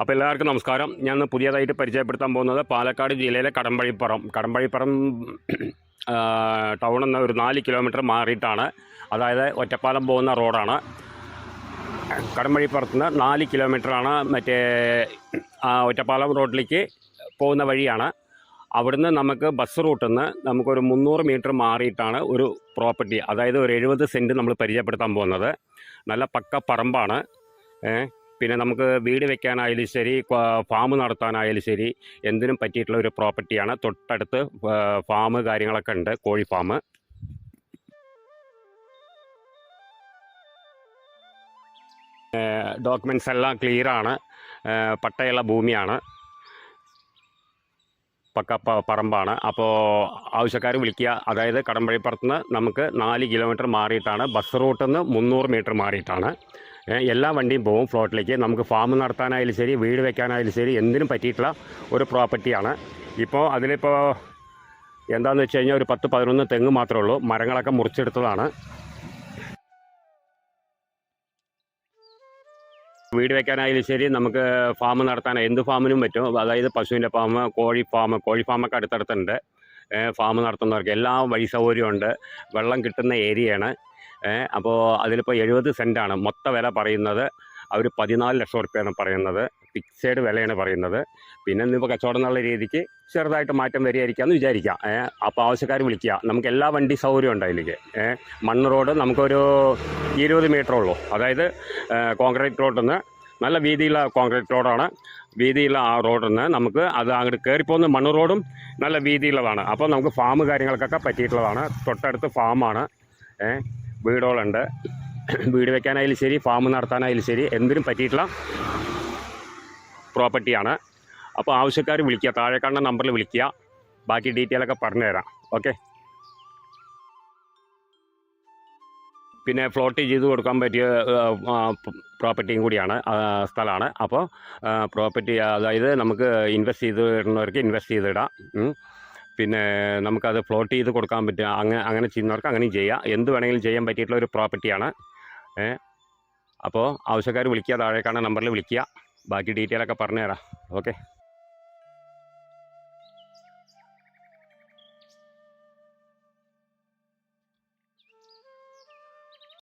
അപ്പോൾ എല്ലാവർക്കും നമസ്കാരം. ഞാൻ ഇന്ന് പുതിയതായിട്ട് പരിചയപ്പെടുത്താൻ പോകുന്നത് പാലക്കാട് ജില്ലയിലെ കടമ്പഴിപ്പുറം. കടമ്പഴിപ്പുറം ടൗൺ നിന്ന് ഒരു നാല് കിലോമീറ്റർ മാറിയിട്ടാണ്. അതായത് ഒറ്റപ്പാലം പോകുന്ന റോഡാണ്. കടമ്പഴിപ്പുറത്ത് നിന്ന് നാല് കിലോമീറ്ററാണ് മറ്റേ ഒറ്റപ്പാലം റോഡിലേക്ക് പോകുന്ന വഴിയാണ്. അവിടുന്ന് നമുക്ക് ബസ് റൂട്ടിൽ നിന്ന് നമുക്കൊരു മുന്നൂറ് മീറ്റർ മാറിയിട്ടാണ് ഒരു പ്രോപ്പർട്ടി അതായത് ഒരു എഴുപത് സെന്റ് നമ്മൾ പരിചയപ്പെടുത്താൻ പോകുന്നത്. നല്ല പക്ക പറമ്പാണ്. പിന്നെ നമുക്ക് വീട് വെക്കാനായാലും ശരി ഫാം നടത്താനായാലും ശരി എന്തിനും പറ്റിയിട്ടുള്ള ഒരു പ്രോപ്പർട്ടിയാണ്. തൊട്ടടുത്ത് ഫാം കാര്യങ്ങളൊക്കെ ഉണ്ട് കോഴി ഫാം. ഡോക്യുമെന്റ്സ് എല്ലാം ക്ലിയറാണ് പട്ടയുള്ള ഭൂമിയാണ്. പക്ക പറമ്പാണ്. അപ്പോൾ ആവശ്യക്കാർ വിളിക്കുക. അതായത് കടമ്പഴിപ്പുറത്ത് നിന്ന് നമുക്ക് നാല് കിലോമീറ്റർ മാറിയിട്ടാണ്. ബസ് റൂട്ടിൽ നിന്ന് മുന്നൂറ് മീറ്റർ മാറിയിട്ടാണ്. എല്ലാ വണ്ടിയും പോകും ഫ്ലോട്ടിലേക്ക്. നമുക്ക് ഫാം നടത്താനായാലും ശരി വീട് വെക്കാനായാലും ശരി എന്തിനും പറ്റിയിട്ടുള്ള ഒരു പ്രോപ്പർട്ടിയാണ് ഇപ്പോൾ അതിലിപ്പോൾ എന്താണെന്ന് വെച്ച് കഴിഞ്ഞാൽ ഒരു പത്ത് പതിനൊന്ന് തെങ്ങ് മാത്രമേ ഉള്ളൂ. മരങ്ങളൊക്കെ മുറിച്ചെടുത്തതാണ്. വീട് വെക്കാനായാലും ശരി നമുക്ക് ഫാം നടത്താൻ എന്ത് ഫാമിനും പറ്റും. അതായത് പശുവിന്റെ ഫാം കോഴി ഫാം കോഴി ഫാമൊക്കെ അടുത്തടുത്തുണ്ട്. ഫാം നടത്തുന്നവർക്ക് എല്ലാ വഴി സൗകര്യമുണ്ട് വെള്ളം കിട്ടുന്ന ഏരിയയാണ് അപ്പോൾ അതിലിപ്പോൾ എഴുപത് സെന്റാണ് മൊത്ത വില പറയുന്നത്. അവർ പതിനാല് ലക്ഷം റുപ്യാണ് പറയുന്നത്. ഫിക്സഡ് വിലയാണ് പറയുന്നത്. പിന്നെ ഇന്നിപ്പോൾ കച്ചവടം എന്നുള്ള രീതിക്ക് ചെറുതായിട്ട് മാറ്റം വരികയായിരിക്കാമെന്ന് വിചാരിക്കാം. അപ്പോൾ ആവശ്യക്കാർ വിളിക്കുക. നമുക്ക് എല്ലാ വണ്ടി സൗകര്യം ഉണ്ട് അതിലേക്ക്. മണ്ണ് റോഡ് നമുക്കൊരു ഇരുപത് മീറ്റർ ഉള്ളൂ. അതായത് കോൺക്രീറ്റ് റോഡിൽ നിന്ന് നല്ല വീതിയുള്ള കോൺക്രീറ്റ് റോഡാണ്. വീതിയുള്ള ആ റോഡിൽ നിന്ന് നമുക്ക് അത് അങ്ങോട്ട് കയറിപ്പോകുന്ന മണ്ണ് റോഡും നല്ല വീതിയുള്ളതാണ്. അപ്പോൾ നമുക്ക് ഫാം കാര്യങ്ങൾക്കൊക്കെ പറ്റിയിട്ടുള്ളതാണ്. തൊട്ടടുത്ത് ഫാമാണ്. വീടുകളുണ്ട്. വീട് വെക്കാനായാലും ശരി ഫാം നടത്താനായാലും ശരി എന്തിനും പറ്റിയിട്ടുള്ള പ്രോപ്പർട്ടിയാണ് അപ്പോൾ ആവശ്യക്കാർ വിളിക്കുക താഴെ കാണുന്ന നമ്പറിൽ വിളിക്കുക. ബാക്കി ഡീറ്റെയിൽ ഡീറ്റെയിലൊക്കെ പറഞ്ഞുതരാം. ഓക്കെ പിന്നെ ഫ്ലോട്ട് ചെയ്ത് കൊടുക്കാൻ പറ്റിയ പ്രോപ്പർട്ടിയും കൂടിയാണ് സ്ഥലമാണ്. അപ്പോൾ പ്രോപ്പർട്ടി അതായത് നമുക്ക് ഇൻവെസ്റ്റ് ചെയ്ത് ഇടുന്നവർക്ക് ഇൻവെസ്റ്റ് ചെയ്തിടാം. പിന്നെ നമുക്കത് ഫ്ലോട്ട് ചെയ്ത് കൊടുക്കാൻ പറ്റുക. അങ്ങനെ അങ്ങനെ ചെയ്യുന്നവർക്ക് അങ്ങനെയും ചെയ്യാം. എന്ത് വേണമെങ്കിലും ചെയ്യാൻ പറ്റിയിട്ടുള്ള ഒരു പ്രോപ്പർട്ടിയാണ് അപ്പോൾ ആവശ്യക്കാർ വിളിക്കുക. താഴേക്കാണ് നമ്പറിൽ വിളിക്കുക. ബാക്കി ഡീറ്റെയിലൊക്കെ പറഞ്ഞുതരാം. ഓക്കെ